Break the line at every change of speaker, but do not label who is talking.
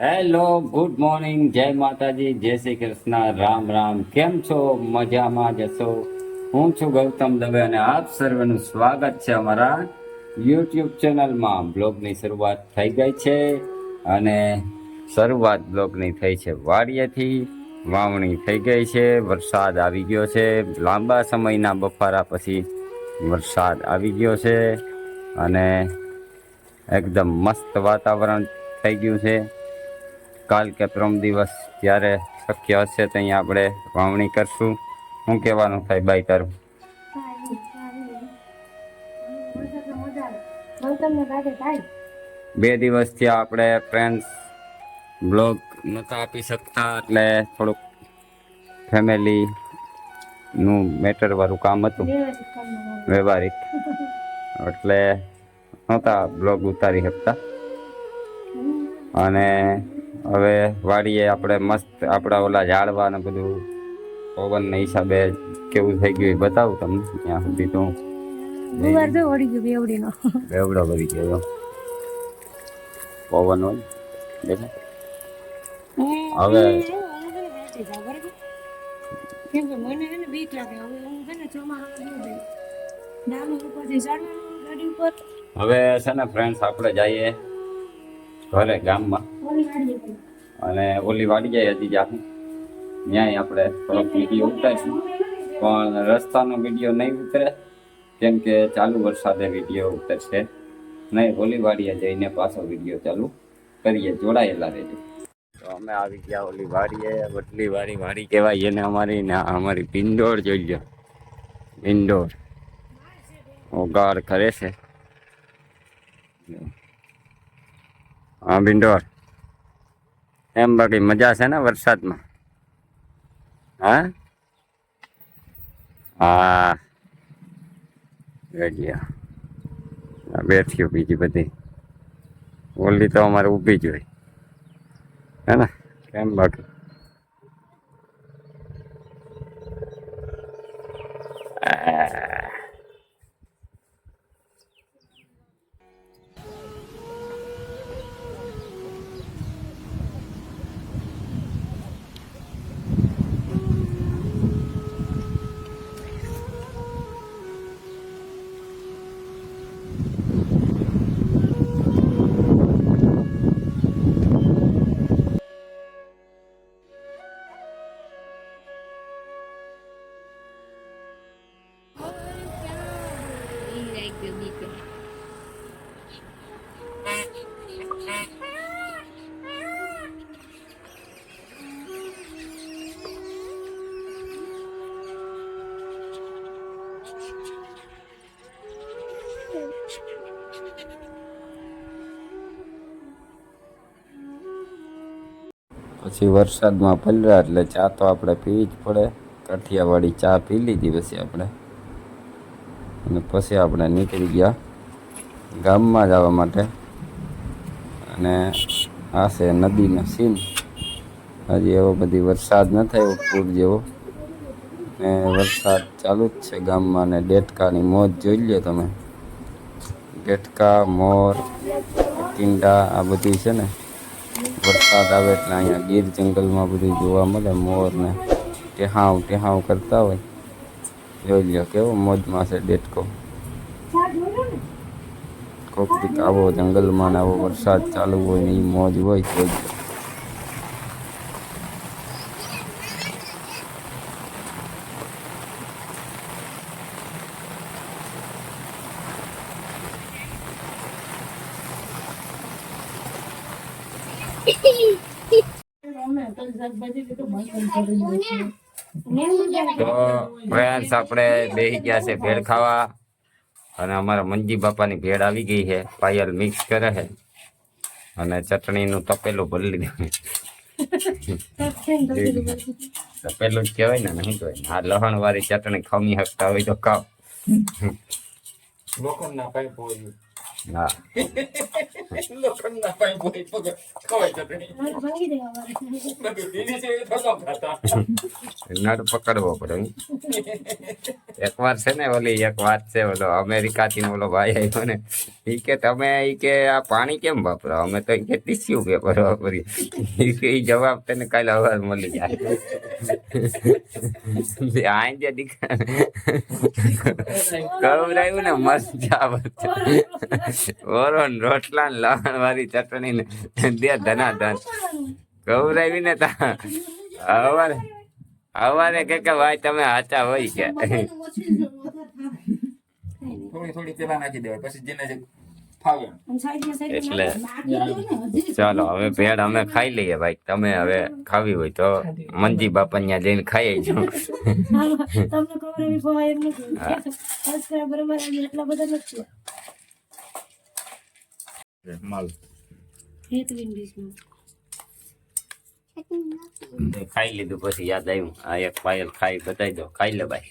Hello good morning જય માતાજી, જય શ્રી કૃષ્ણ, રામ રામ. કેમ છો? મજામાં જશો હું છું ગૌતમ દવે અને આપ સર્વેનું સ્વાગત છે અમારા યુટ્યુબ ચેનલમાં. બ્લોગની શરૂઆત થઈ ગઈ છે અને શરૂઆત બ્લોગની થઈ છે વાડીએથી. વાવણી થઈ ગઈ છે, વરસાદ આવી ગયો છે. લાંબા સમયના બફારા પછી વરસાદ આવી ગયો છે અને એકદમ મસ્ત વાતાવરણ થઈ ગયું છે. કાલ કે પ્રમ દિવસ જ્યારે શક્ય હશે ત્યાં આપણે વાવણી કરશું. શું કહેવાનું થાય બાય તારું? બે દિવસથી આપણે ફ્રેન્ડ્સ બ્લોગ નહોતા આપી શકતા એટલે થોડુંક ફેમિલીનું મેટરવાળું કામ હતું. વ્યવહારિક. એટલે નહોતા બ્લોગ ઉતારી શકતા. અને હવે વાડીએ આપણે મસ્ત આપણા ઓલા ઝાડવા ને બધું પવનના હિસાબે કેવું થઈ ગયું એ બતાવું તમને. ત્યાં સુધી તો
ગુવાર જો વળી ગયો બેવડીનો.
બેવડો ભરી ગયો પવન હોય. દેખાય. હવે
કેમ કે મને છે ને બીક લાગે. હવે હું છે ને ચોમાસામાં ન જઈશ ડામર ઉપરથી ચડવાનું ગાડી ઉપર.
હવે છે ને ફ્રેન્ડ્સ આપણે જઈએ. ઘરે ગામમાં. અને ઓલી વાડી જાય હજી જાશું ત્યાંય આપણે થોડોક વીડિયો ઉતારીશું. પણ રસ્તાનો વીડિયો નહીં ઉતરે કેમ કે ચાલુ વરસાદે વીડિયો ઉતરશે. નહીં ઓલી વાડિયા જઈને પાછો વીડિયો ચાલુ કરીએ જોડાયેલા રહેજો. તો અમે આવી ગયા ઓલી વાડીએ વડલી વાડી વાડી કહેવાય એને અમારી ને અમારી પિંડોળ જોઈ લો પિંડોળ ઓગાળ કરે છે. હા ભિંડોર એમ બાકી મજા છે ને વરસાદમાં? હા? હા. ગયા આ. થયું બીજી બધી. ઓલી તો અમારે ઊભી જ હોય. હે ને? કેમ બાકી. પછી વરસાદમાં પલરા એટલે ચા તો આપણે પીવી જ પડે. કાઠિયાવાડી ચા પી લીધી પછી આપણે. અને પછી આપણે નીકળી ગયા ગામમાં જવા માટે. અને આ છે નદીનો સીન. હજી એવો બધી વરસાદ ન થયો, પૂર જેવો. ને વરસાદ ચાલુ જ છે ગામમાં ને ડેટકાની મોજ જોઈ લો તમે. ડેટકા, મોર, ટીંડા, આ બધી છે ને, વરસાદ આવે એટલે અહીંયા ગીર જંગલમાં બધું જોવા મળે મોર ને ટેહાવ ટેહાવ કરતા હોય. જોઈ લ્યો કેવો મોજમાં છે ડેટકો કોક આવો જંગલમાં ને આવો વરસાદ ચાલુ હોય ને એ મોજ હોય જોઈ લ્યો તો ફ્રેન્ડ્સ, આપણે બેહી ગયા છે ભેળ ખાવા. અને અમારા મંજી બાપાની ભેળ આવી ગઈ છે. પાયલ મિક્સ કરે છે. અને ચટણીનું તપેલું લીધું. તપેલું જ કહેવાય ને, નહીં કહેવાય. આ લહણ વાળી ચટણી ખમી શકતા હોય તો ખાવ હા
લોખંડના પાઇપ હોય પગ ખવાય
નળ પકડવો પડે એકવાર વાર છે ને ઓલી એક વાત છે ઓલો અમેરિકા થી ઓલો ભાઈ આવ્યો ને ઈ કે તમે એ કે આ પાણી કેમ વાપરો? અમે તો ઈ કે ટીસ્યુ પેપર વાપરીએ એ કે એ જવાબ તને કાલે અવાર મળી જાય. આઈ જે દીકરા. કવરાયું ને મસ્ત આવશે. ઓરો રોટલા ને લવણ વાળી ચટણી ને દે ધના ધન. કવરાવી ને તા. અવારે અવારે કે કે ભાઈ તમે હાચા હોય કે.
થોડી થોડી પેલા નાખી દેવાય પછી જેને જે ફાવે. એમ.
આમ સાઈડમાં સાઈડમાં
એટલે ચાલો હવે ભેળ અમે ખાઈ લઈએ ભાઈ. તમે હવે ખાવી હોય તો મંજી બાપા ત્યાં જઈને ખાઈ જો
હાલો, તમને ખબર એવી ખવાય એમ નથી. સબસ્ક્રાઈબર એટલા બધા નથી.
માલ.
ખાઈ લીધું પછી યાદ આવ્યું. આ એક પાયલ ખાઈ બતાવી દો. ખાઈ લે ભાઈ.